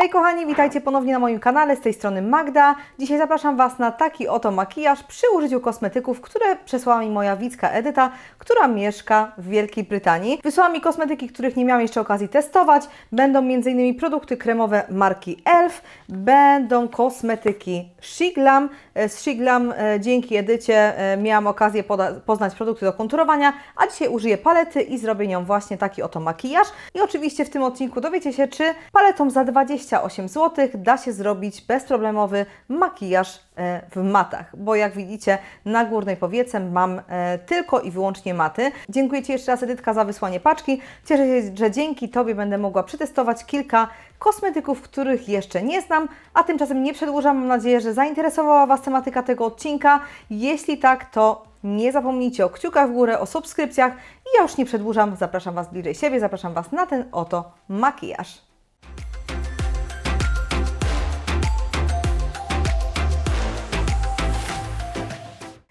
Hej kochani, witajcie ponownie na moim kanale, z tej strony Magda. Dzisiaj zapraszam Was na taki oto makijaż przy użyciu kosmetyków, które przesłała mi moja widzka Edyta, która mieszka w Wielkiej Brytanii. Wysłała mi kosmetyki, których nie miałam jeszcze okazji testować. Będą m.in. produkty kremowe marki ELF, będą kosmetyki Shiglam. E, Z Shiglam e, dzięki Edycie e, miałam okazję poznać produkty do konturowania, a dzisiaj użyję palety i zrobię nią właśnie taki oto makijaż. I oczywiście w tym odcinku dowiecie się, czy paletą za 28 zł da się zrobić bezproblemowy makijaż e, w matach, bo jak widzicie na górnej powiece mam e, tylko i wyłącznie maty. Dziękuję Ci jeszcze raz Edytka za wysłanie paczki. Cieszę się, że dzięki Tobie będę mogła przetestować kilka kosmetyków, których jeszcze nie znam, a tymczasem nie przedłużam. Mam nadzieję, że zainteresowała Was tematyka tego odcinka. Jeśli tak, to nie zapomnijcie o kciukach w górę, o subskrypcjach i ja już nie przedłużam, zapraszam Was bliżej siebie, zapraszam Was na ten oto makijaż.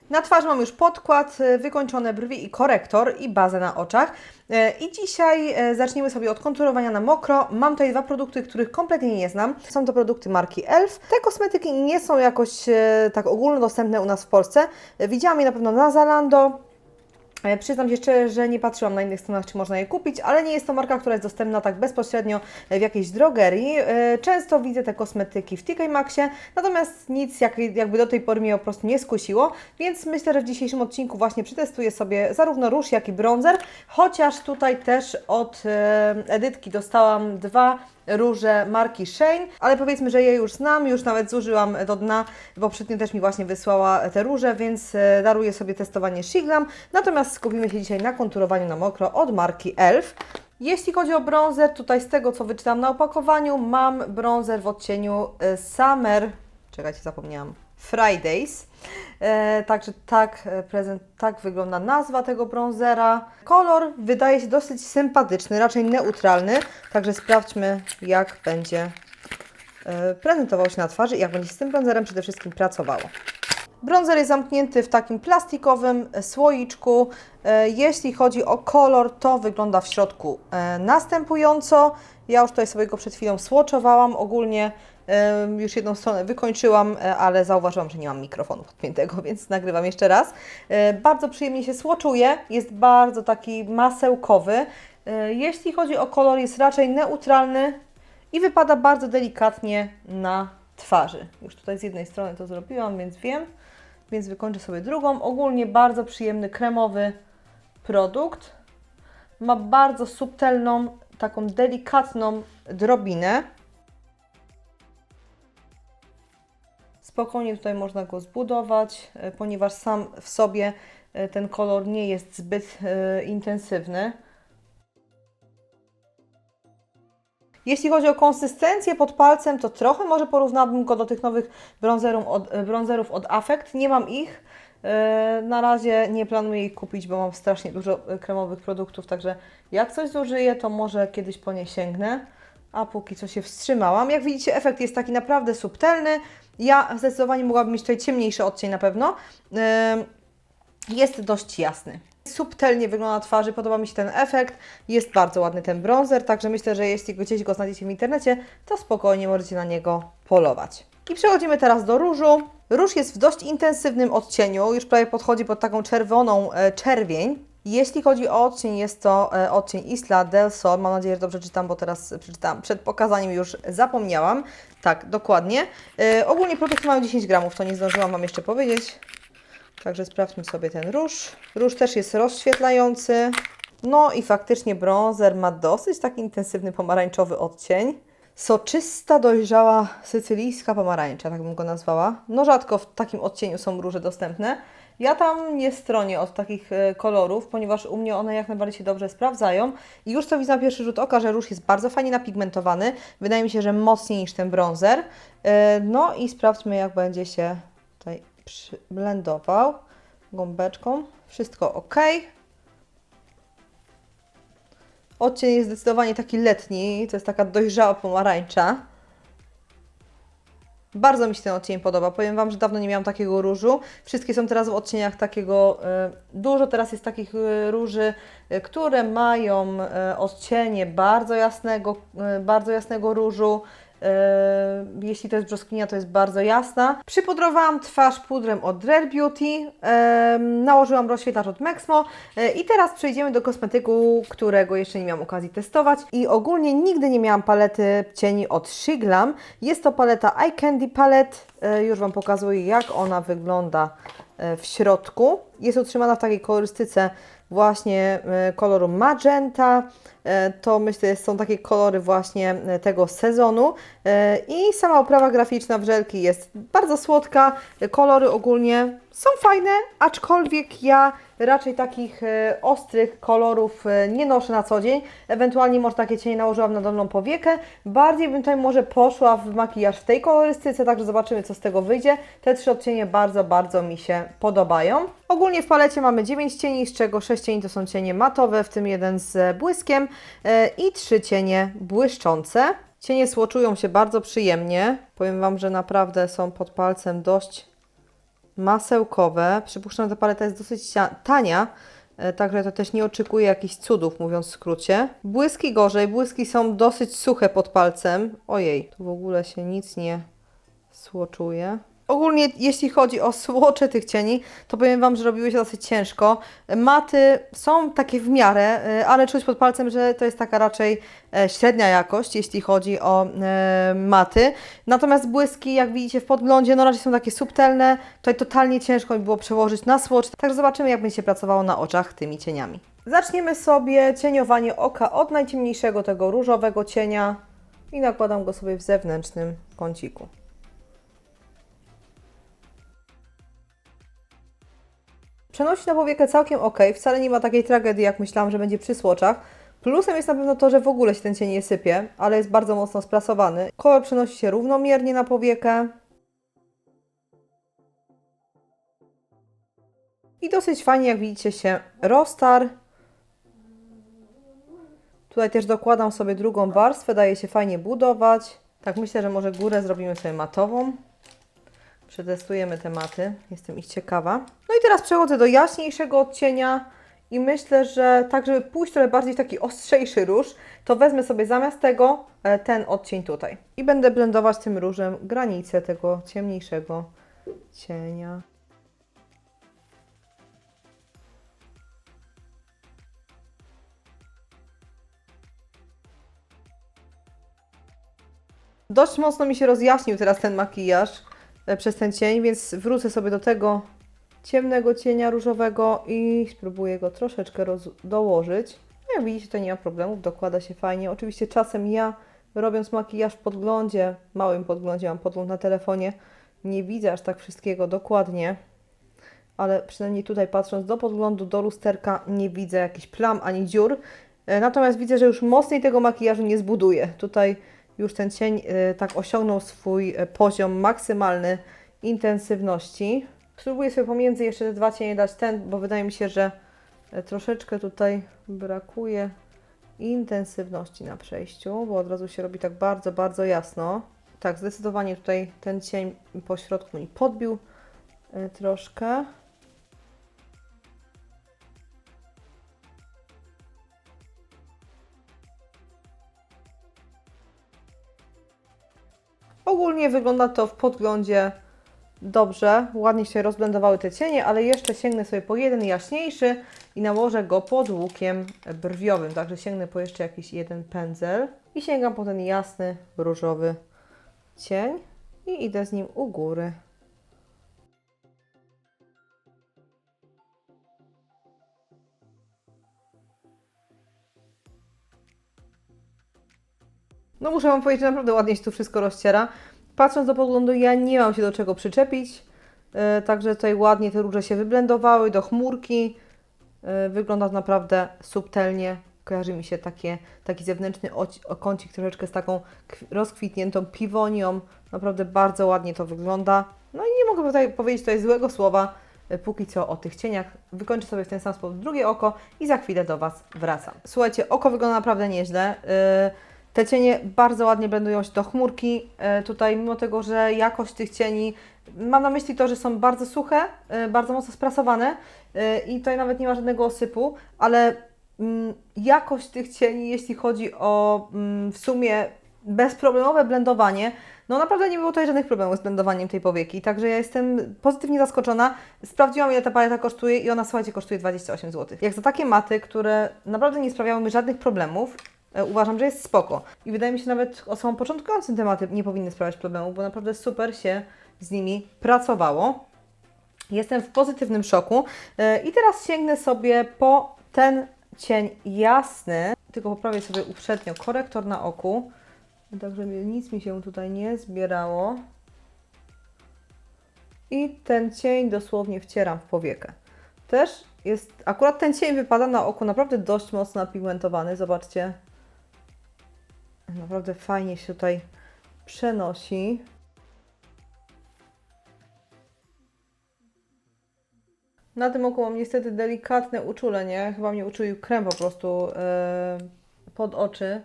Na twarz mam już podkład, e, wykończone brwi i korektor i bazę na oczach. E, I dzisiaj e, zaczniemy sobie od konturowania na mokro. Mam tutaj dwa produkty, których kompletnie nie znam. Są to produkty marki ELF. Te kosmetyki nie są jakoś tak ogólnodostępne u nas w Polsce. Widziałam je na pewno na Zalando, Przyznam się że nie patrzyłam na innych stronach, czy można je kupić, ale nie jest to marka, która jest dostępna tak bezpośrednio w jakiejś drogerii. E, Często widzę te kosmetyki w TK Maxie, natomiast nic jak, jakby do tej pory mnie po prostu nie skusiło, więc myślę, że w dzisiejszym odcinku właśnie przetestuję sobie zarówno róż, jak i bronzer, chociaż tutaj też od e, Edytki dostałam dwa róże marki Shane, ale powiedzmy, że je już znam, już nawet zużyłam do dna, bo poprzednio też mi właśnie wysłała te róże, więc e, daruję sobie testowanie Shiglam, natomiast skupimy się dzisiaj na konturowaniu na mokro od marki ELF. Jeśli chodzi o bronzer, tutaj z tego co wyczytałam na opakowaniu, mam bronzer w odcieniu e, Summer, czekajcie, zapomniałam, Fridays. E, także tak, e, prezent, tak wygląda nazwa tego bronzera. Kolor wydaje się dosyć sympatyczny, raczej neutralny, także sprawdźmy jak będzie e, prezentował się na twarzy i jak będzie z tym bronzerem przede wszystkim pracowało. Bronzer jest zamknięty w takim plastikowym e, słoiczku. E, Jeśli chodzi o kolor, to wygląda w środku e, następująco. Ja już tutaj sobie go przed chwilą swatchowałam. Ogólnie już jedną stronę wykończyłam, ale zauważyłam, że nie mam mikrofonu podpiętego, więc nagrywam jeszcze raz. Bardzo przyjemnie się swatchuje. Jest bardzo taki masełkowy. Jeśli chodzi o kolor, jest raczej neutralny i wypada bardzo delikatnie na twarzy. Już tutaj z jednej strony to zrobiłam, więc wiem, więc wykończę sobie drugą. Ogólnie bardzo przyjemny kremowy produkt. Ma bardzo subtelną, taką delikatną drobinę. Spokojnie tutaj można go zbudować, e, ponieważ sam w sobie e, ten kolor nie jest zbyt e, intensywny. Jeśli chodzi o konsystencję pod palcem, to trochę może porównałabym go do tych nowych bronzerów od, e, bronzerów od Affect. Nie mam ich. E, Na razie nie planuję ich kupić, bo mam strasznie dużo e, kremowych produktów, także jak coś zużyję, to może kiedyś po nie sięgnę, a póki co się wstrzymałam. Jak widzicie, efekt jest taki naprawdę subtelny. Ja zdecydowanie mogłabym mieć tutaj ciemniejszy odcień na pewno. Jest dość jasny. Subtelnie wygląda na twarzy, podoba mi się ten efekt. Jest bardzo ładny ten bronzer, także myślę, że jeśli gdzieś go znajdziecie w internecie, to spokojnie możecie na niego polować. I przechodzimy teraz do różu. Róż jest w dość intensywnym odcieniu, już prawie podchodzi pod taką czerwoną e, czerwień. Jeśli chodzi o odcień, jest to e, odcień Isla del Sol. Mam nadzieję, że dobrze czytam, bo teraz przeczytałam przed pokazaniem już zapomniałam. Tak, dokładnie. E, ogólnie produkty mają 10 gramów, to nie zdążyłam Wam jeszcze powiedzieć. Także sprawdźmy sobie ten róż. Róż też jest rozświetlający. No i faktycznie bronzer ma dosyć taki intensywny pomarańczowy odcień. Soczysta, dojrzała sycylijska pomarańcza, tak bym go nazwała. No rzadko w takim odcieniu są róże dostępne. Ja tam nie stronię od takich e, kolorów, ponieważ u mnie one jak najbardziej się dobrze sprawdzają. I już to widzę na pierwszy rzut oka, że róż jest bardzo fajnie napigmentowany. Wydaje mi się, że mocniej niż ten bronzer. E, No i sprawdźmy jak będzie się tutaj blendował gąbeczką. Wszystko ok. Odcień jest zdecydowanie taki letni, to jest taka dojrzała pomarańcza. Bardzo mi się ten odcień podoba. Powiem Wam, że dawno nie miałam takiego różu. Wszystkie są teraz w odcieniach takiego. E, dużo teraz jest takich e, róży, e, które mają odcienie bardzo jasnego, bardzo jasnego różu. E, jeśli to jest brzoskwinia, to jest bardzo jasna. Przypudrowałam twarz pudrem od Rare Beauty, e, nałożyłam rozświetlacz od Mexmo e, i teraz przejdziemy do kosmetyku, którego jeszcze nie miałam okazji testować i ogólnie nigdy nie miałam palety cieni od Shiglam. Jest to paleta Eye Candy Palette, już Wam pokazuję jak ona wygląda w środku. Jest utrzymana w takiej kolorystyce właśnie koloru magenta. E, To myślę są takie kolory właśnie e, tego sezonu. E, I sama oprawa graficzna w żelki jest bardzo słodka. Kolory ogólnie są fajne, aczkolwiek ja raczej takich ostrych kolorów nie noszę na co dzień. Ewentualnie może takie cienie nałożyłam na dolną powiekę. Bardziej bym tutaj może poszła w makijaż w tej kolorystyce, także zobaczymy co z tego wyjdzie. Te trzy odcienie bardzo, bardzo mi się podobają. Ogólnie w palecie mamy 9 cieni, z czego 6 cieni to są cienie matowe, w tym jeden z błyskiem i 3 cienie błyszczące. Cienie słoczują się bardzo przyjemnie. Powiem Wam, że naprawdę są pod palcem dość masełkowe. Przypuszczam, że ta paleta jest dosyć tania, e, także to też nie oczekuję jakichś cudów, mówiąc w skrócie. Błyski gorzej, błyski są dosyć suche pod palcem. Ojej, tu w ogóle się nic nie słoczuje. Ogólnie, jeśli chodzi o słocze tych cieni, to powiem Wam, że robiły się dosyć ciężko. Maty są takie w miarę, y, ale czuć pod palcem, że to jest taka raczej e, średnia jakość, jeśli chodzi o e, maty. Natomiast błyski, jak widzicie w podglądzie, no raczej są takie subtelne. Tutaj totalnie ciężko mi było przełożyć na swatch, także zobaczymy, jak będzie się pracowało na oczach tymi cieniami. Zaczniemy sobie cieniowanie oka od najciemniejszego tego różowego cienia i nakładam go sobie w zewnętrznym kąciku. Przenosi na powiekę całkiem ok, wcale nie ma takiej tragedii, jak myślałam, że będzie przy słoczach. Plusem jest na pewno to, że w ogóle się ten cień nie sypie, ale jest bardzo mocno sprasowany. Kolor przenosi się równomiernie na powiekę. I dosyć fajnie, jak widzicie, się roztarł. Tutaj też dokładam sobie drugą warstwę, daje się fajnie budować. Tak, myślę, że może górę zrobimy sobie matową. Przetestujemy te maty, jestem ich ciekawa. No i teraz przechodzę do jaśniejszego odcienia i myślę, że tak, żeby pójść trochę bardziej w taki ostrzejszy róż, to wezmę sobie zamiast tego e, ten odcień tutaj. I będę blendować tym różem granicę tego ciemniejszego cienia. Dość mocno mi się rozjaśnił teraz ten makijaż przez ten cień, więc wrócę sobie do tego ciemnego cienia różowego i spróbuję go troszeczkę dołożyć. No Jak widzicie, to nie ma problemów, dokłada się fajnie. Oczywiście czasem ja, robiąc makijaż w podglądzie, małym podglądzie, mam podgląd na telefonie, nie widzę aż tak wszystkiego dokładnie, ale przynajmniej tutaj patrząc do podglądu, do lusterka, nie widzę jakichś plam ani dziur. E, Natomiast widzę, że już mocniej tego makijażu nie zbuduję. Tutaj już ten cień e, tak osiągnął swój e, poziom maksymalny intensywności. Spróbuję sobie pomiędzy jeszcze te dwa cienie dać ten, bo wydaje mi się, że e, troszeczkę tutaj brakuje intensywności na przejściu, bo od razu się robi tak bardzo, bardzo jasno. Tak, zdecydowanie tutaj ten cień po środku mi podbił troszkę. Wygląda to w podglądzie dobrze, ładnie się rozblendowały te cienie, ale jeszcze sięgnę sobie po jeden jaśniejszy i nałożę go pod łukiem brwiowym. Także sięgnę po jeszcze jakiś jeden pędzel i sięgam po ten jasny, różowy cień i idę z nim u góry. No muszę Wam powiedzieć, że naprawdę ładnie się tu wszystko rozciera. Patrząc do podglądu, ja nie mam się do czego przyczepić. E, także tutaj ładnie te róże się wyblendowały do chmurki. E, wygląda to naprawdę subtelnie. Kojarzy mi się takie, taki zewnętrzny kącik troszeczkę z taką kw- rozkwitniętą piwonią. Naprawdę bardzo ładnie to wygląda. No i nie mogę tutaj powiedzieć tutaj złego słowa. e, Póki co o tych cieniach. Wykończę sobie w ten sam sposób drugie oko i za chwilę do Was wracam. Słuchajcie, oko wygląda naprawdę nieźle. E, te cienie bardzo ładnie blendują się do chmurki. E, Tutaj, mimo tego, że jakość tych cieni, mam na myśli to, że są bardzo suche, e, bardzo mocno sprasowane e, i tutaj nawet nie ma żadnego osypu, ale mm, jakość tych cieni, jeśli chodzi o mm, w sumie bezproblemowe blendowanie. No naprawdę nie było tutaj żadnych problemów z blendowaniem tej powieki, także ja jestem pozytywnie zaskoczona. Sprawdziłam ile ta paleta kosztuje i ona słuchajcie kosztuje 28 zł. Jak za takie maty, które naprawdę nie sprawiały mi żadnych problemów, uważam, że jest spoko. I wydaje mi się nawet osobom początkującym tematy nie powinny sprawiać problemów, bo naprawdę super się z nimi pracowało. Jestem w pozytywnym szoku. E, I teraz sięgnę sobie po ten cień jasny, tylko poprawię sobie uprzednio korektor na oku, tak żeby nic mi się tutaj nie zbierało. I ten cień dosłownie wcieram w powiekę. Też jest, akurat ten cień wypada na oku naprawdę dość mocno napigmentowany, zobaczcie. Naprawdę fajnie się tutaj przenosi. Na tym oku mam niestety delikatne uczulenie. Chyba mnie uczulił krem po prostu e, pod oczy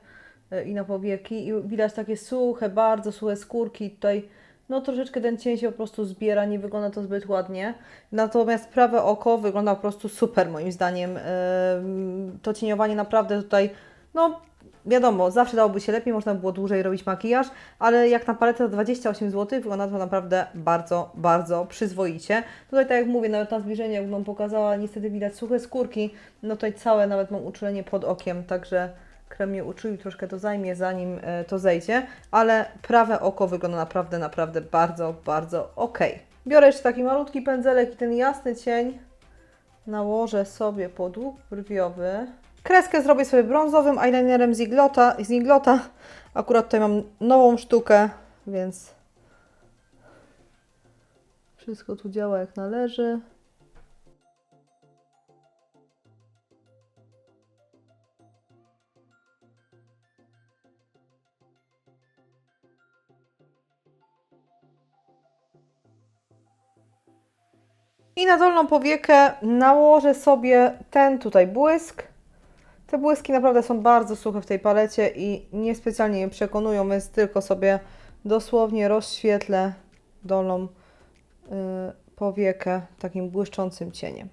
e, i na powieki. I widać takie suche, bardzo suche skórki. Tutaj no troszeczkę ten cień się po prostu zbiera, nie wygląda to zbyt ładnie. Natomiast prawe oko wygląda po prostu super moim zdaniem. E, to cieniowanie naprawdę tutaj, no wiadomo, zawsze dałoby się lepiej, można było dłużej robić makijaż, ale jak na paletę za 28 zł wygląda to naprawdę bardzo, bardzo przyzwoicie. Tutaj tak jak mówię, nawet na zbliżeniu, jak Wam pokazała, niestety widać suche skórki, no tutaj całe nawet mam uczulenie pod okiem, także krem mnie uczulił, troszkę to zajmie zanim e, to zejdzie, ale prawe oko wygląda naprawdę, naprawdę bardzo, bardzo ok. Biorę jeszcze taki malutki pędzelek i ten jasny cień nałożę sobie pod łuk brwiowy. Kreskę zrobię sobie brązowym eyelinerem z Iglota. Z Iglota. Akurat tutaj mam nową sztukę, więc wszystko tu działa jak należy. I na dolną powiekę nałożę sobie ten tutaj błysk. Te błyski naprawdę są bardzo suche w tej palecie i niespecjalnie mnie przekonują, więc tylko sobie dosłownie rozświetlę dolną y, powiekę takim błyszczącym cieniem.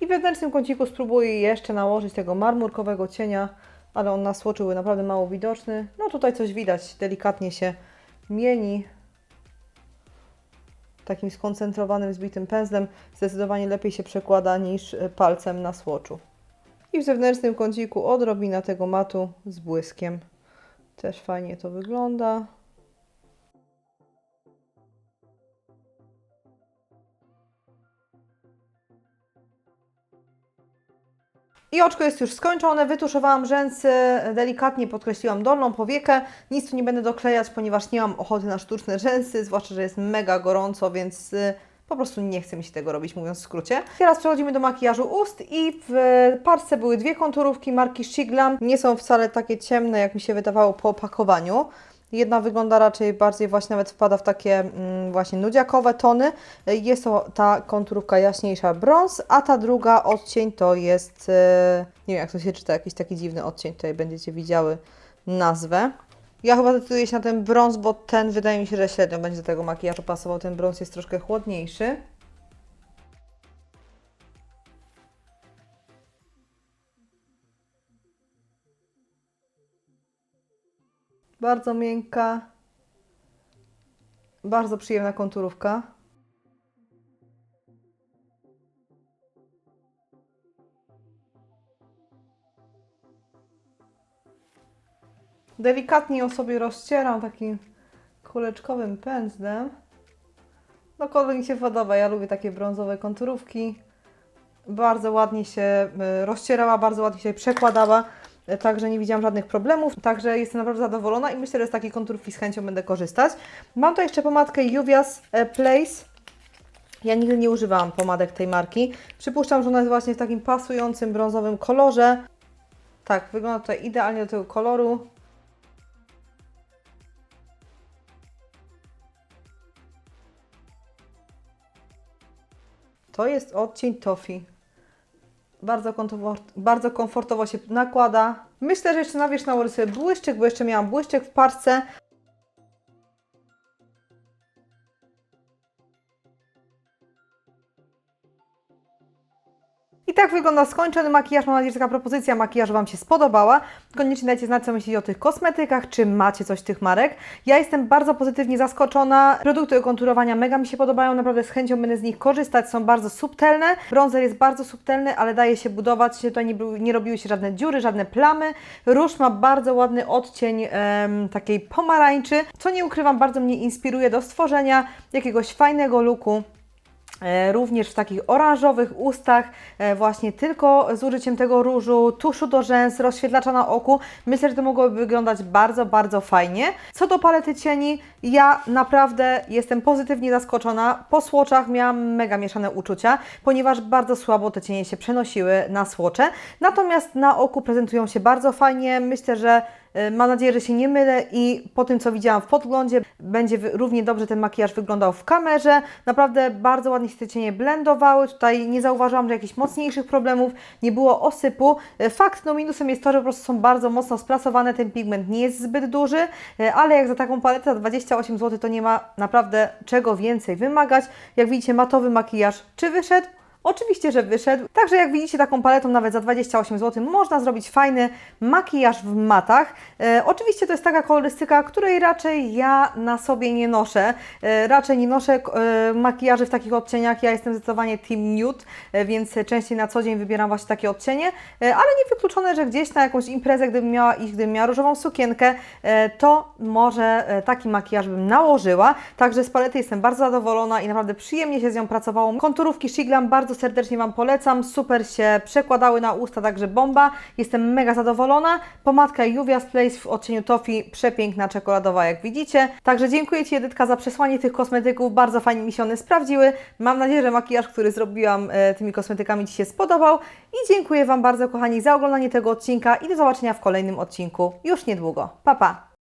I w wewnętrznym kąciku spróbuję jeszcze nałożyć tego marmurkowego cienia, ale on na słoczu był naprawdę mało widoczny. No tutaj coś widać, delikatnie się mieni takim skoncentrowanym, zbitym pędzlem zdecydowanie lepiej się przekłada niż e, palcem na słoczu. I w zewnętrznym kąciku odrobina tego matu z błyskiem. Też fajnie to wygląda. I oczko jest już skończone, wytuszowałam rzęsy, delikatnie podkreśliłam dolną powiekę. Nic tu nie będę doklejać, ponieważ nie mam ochoty na sztuczne rzęsy, zwłaszcza, że jest mega gorąco, więc y, po prostu nie chce mi się tego robić, mówiąc w skrócie. Teraz przechodzimy do makijażu ust i w parce były dwie konturówki marki Shiglam. Nie są wcale takie ciemne, jak mi się wydawało po opakowaniu. Jedna wygląda raczej bardziej właśnie nawet wpada w takie mm, właśnie nudziakowe tony. Jest to ta konturówka jaśniejsza brąz, a ta druga odcień to jest, e, nie wiem jak to się czyta, jakiś taki dziwny odcień, tutaj będziecie widziały nazwę. Ja chyba decyduję się na ten brąz, bo ten wydaje mi się, że średnio będzie do tego makijażu pasował. Ten brąz jest troszkę chłodniejszy. Bardzo miękka. Bardzo przyjemna konturówka. Delikatnie ją sobie rozcieram takim kuleczkowym pędzlem. No kolor mi się podoba, ja lubię takie brązowe konturówki. Bardzo ładnie się y, rozcierała, bardzo ładnie się przekładała. Także nie widziałam żadnych problemów, także jestem naprawdę zadowolona i myślę, że z takiej konturówki z chęcią będę korzystać. Mam tu jeszcze pomadkę Juvia's e, Place. Ja nigdy nie używałam pomadek tej marki. Przypuszczam, że ona jest właśnie w takim pasującym brązowym kolorze. Tak, wygląda to idealnie do tego koloru. To jest odcień Toffee. Bardzo, komfort, bardzo komfortowo się nakłada. Myślę, że jeszcze na wierzch nałożę sobie błyszczyk, bo jeszcze miałam błyszczyk w parce. I tak wygląda skończony makijaż. Mam nadzieję, że taka propozycja makijażu Wam się spodobała. Koniecznie dajcie znać, co myślicie o tych kosmetykach, czy macie coś tych marek. Ja jestem bardzo pozytywnie zaskoczona. Produkty do konturowania mega mi się podobają, naprawdę z chęcią będę z nich korzystać. Są bardzo subtelne. Bronzer jest bardzo subtelny, ale daje się budować. Tutaj nie, nie robiły się żadne dziury, żadne plamy. Róż ma bardzo ładny odcień em, takiej pomarańczy, co nie ukrywam, bardzo mnie inspiruje do stworzenia jakiegoś fajnego looku. E, Również w takich oranżowych ustach, e, właśnie tylko z użyciem tego różu, tuszu do rzęs, rozświetlacza na oku. Myślę, że to mogłoby wyglądać bardzo, bardzo fajnie. Co do palety cieni, ja naprawdę jestem pozytywnie zaskoczona. Po słoczach miałam mega mieszane uczucia, ponieważ bardzo słabo te cienie się przenosiły na słocze. Natomiast na oku prezentują się bardzo fajnie. Myślę, że Mam nadzieję, że się nie mylę i po tym, co widziałam w podglądzie, będzie równie dobrze ten makijaż wyglądał w kamerze. Naprawdę bardzo ładnie się te cienie blendowały. Tutaj nie zauważyłam, że jakichś mocniejszych problemów, nie było osypu. E, Fakt, no minusem jest to, że po prostu są bardzo mocno sprasowane, ten pigment nie jest zbyt duży, e, ale jak za taką paletę za 28 zł to nie ma naprawdę czego więcej wymagać. Jak widzicie, matowy makijaż czy wyszedł? Oczywiście, że wyszedł. Także jak widzicie, taką paletą nawet za 28 zł można zrobić fajny makijaż w matach. E, oczywiście to jest taka kolorystyka, której raczej ja na sobie nie noszę. E, raczej nie noszę e, makijaży w takich odcieniach. Ja jestem zdecydowanie team nude, e, więc częściej na co dzień wybieram właśnie takie odcienie. E, ale nie wykluczone, że gdzieś na jakąś imprezę, gdybym miała gdybym miała różową sukienkę, e, to może e, taki makijaż bym nałożyła. Także z palety jestem bardzo zadowolona i naprawdę przyjemnie się z nią pracowało. Konturówki Shiglam bardzo serdecznie Wam polecam. Super się przekładały na usta, także bomba. Jestem mega zadowolona. Pomadka Juvia's Place w odcieniu Toffee, przepiękna, czekoladowa, jak widzicie. Także dziękuję Ci, Edytka, za przesłanie tych kosmetyków. Bardzo fajnie mi się one sprawdziły. Mam nadzieję, że makijaż, który zrobiłam e, tymi kosmetykami Ci się spodobał. I dziękuję Wam bardzo, kochani, za oglądanie tego odcinka i do zobaczenia w kolejnym odcinku już niedługo. Pa, pa!